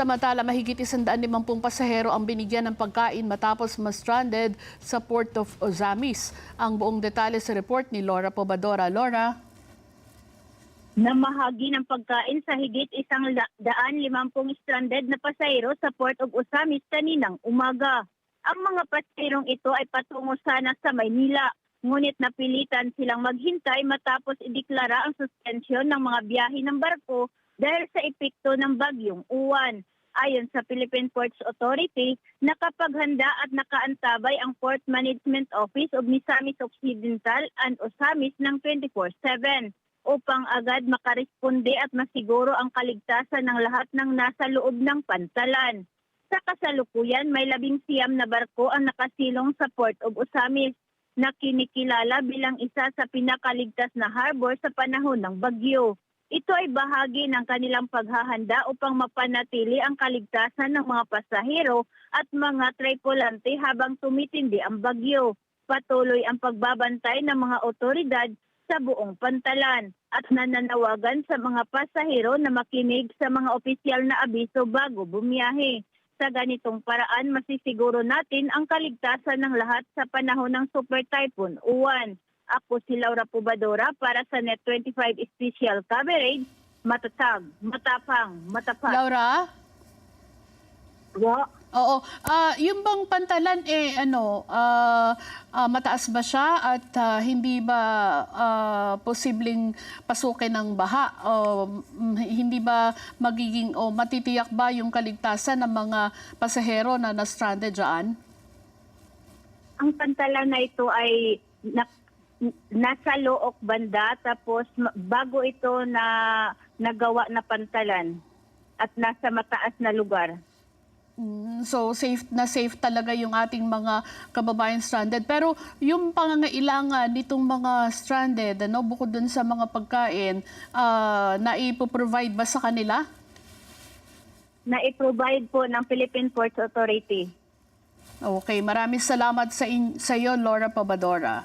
Samantala, mahigit 150 pasahero ang binigyan ng pagkain matapos ma-stranded sa Port of Ozamis. Ang buong detalye sa report ni Laura Pobadora. Laura? Namahagi ng pagkain sa higit isang daan limampung stranded na pasahero sa Port of Osamis kaninang umaga. Ang mga pasahirong ito ay patungo sana sa Maynila. Ngunit napilitan silang maghintay matapos ideklara ang suspensyon ng mga biyahe ng barko dahil sa epekto ng bagyong uwan. Ayon sa Philippine Ports Authority, nakapaghanda at nakaantabay ang Port Management Office of Misamis Occidental and Osamis ng 24-7 upang agad makaresponde at masiguro ang kaligtasan ng lahat ng nasa loob ng pantalan. Sa kasalukuyan, may labing siyam na barko ang nakasilong sa Port of Osamis na kinikilala bilang isa sa pinakaligtas na harbor sa panahon ng bagyo. Ito ay bahagi ng kanilang paghahanda upang mapanatili ang kaligtasan ng mga pasahero at mga tripulante habang tumitindi ang bagyo. Patuloy ang pagbabantay ng mga otoridad sa buong pantalan at nananawagan sa mga pasahero na makinig sa mga opisyal na abiso bago bumiyahe. Sa ganitong paraan, masisiguro natin ang kaligtasan ng lahat sa panahon ng Super Typhoon Uwan. Ako si Laura Pubadora para sa Net 25 Special Coverage. Matatag, matapang, matapat. Laura? Wa- Oo. Ah, yung bang pantalan, eh, ano, ah, ah, mataas ba siya at ah, hindi ba ah, posibleng pasukin ng baha? O mm, hindi ba magiging, o matitiyak ba yung kaligtasan ng mga pasahero na na-stranded dyan? ang pantalan na ito ay na, nasa Look banda tapos bago ito na nagawa na pantalan at nasa mataas na lugar. Mm, So safe na safe talaga yung ating mga kababayan stranded. Pero yung pangangailangan nitong mga stranded, ano, bukod dun sa mga pagkain, ah, na ipoprovide ba sa kanila? Na i-provide po ng Philippine Ports Authority. Okay, maraming salamat sa, in- sa iyo, Laura Pabadora.